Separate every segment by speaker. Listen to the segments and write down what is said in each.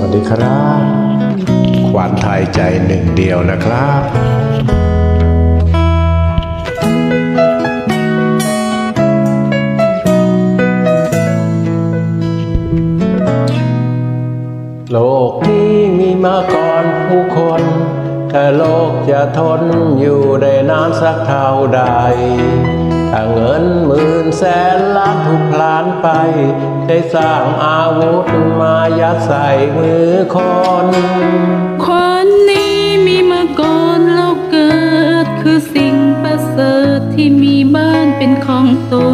Speaker 1: วัสดีครับขวัญไทยใจหนึ่งเดียวนะครับโลกนี้มีมาก่อนผู้คน แต่โลกจะทนอยู่ได้นานสักเท่าใด ถ้าเงินหมื่นแสนล้านถูกพลานไป ได้สร้างอาวุธมายัดใส่มือคน
Speaker 2: คนนี้มีมาก่อนเราเกิด คือสิ่งประเสริฐที่มีบ้านเป็นของตน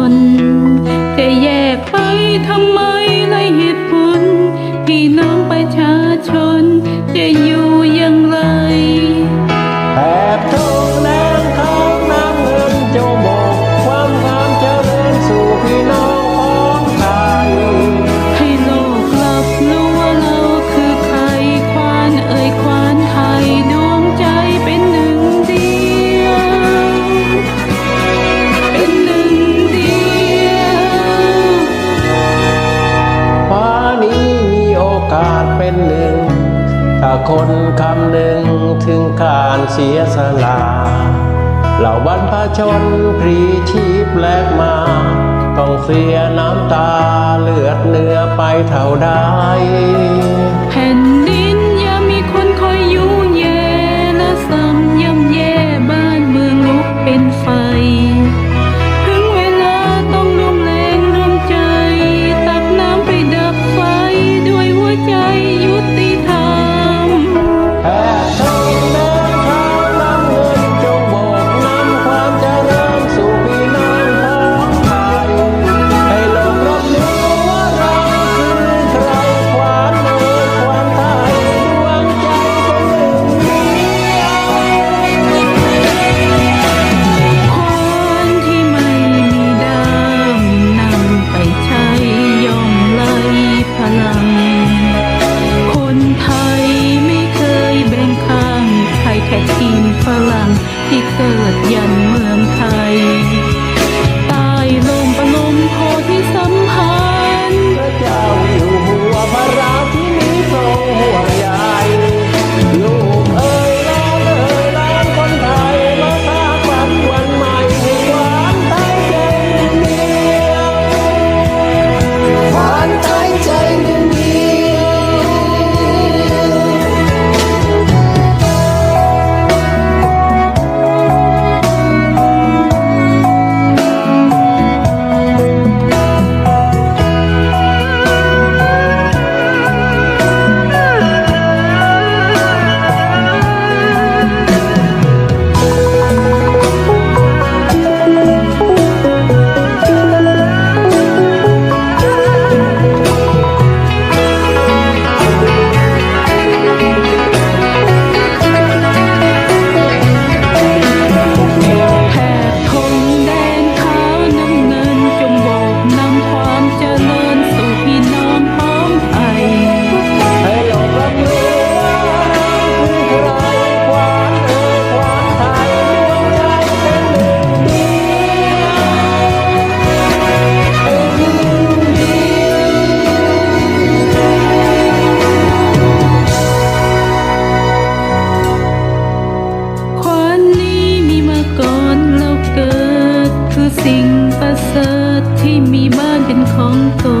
Speaker 1: าดเป็นหนึ่ง ถ้าคนคำหนึ่งถึงการเสียสละเหล่าบรรพชนพรีชีพแลกมา ต้องเสียน้ำตาเลือดเนื้อไปเท่าใด
Speaker 2: สิ่งประเสริฐที่มีบ้านเป็นของตน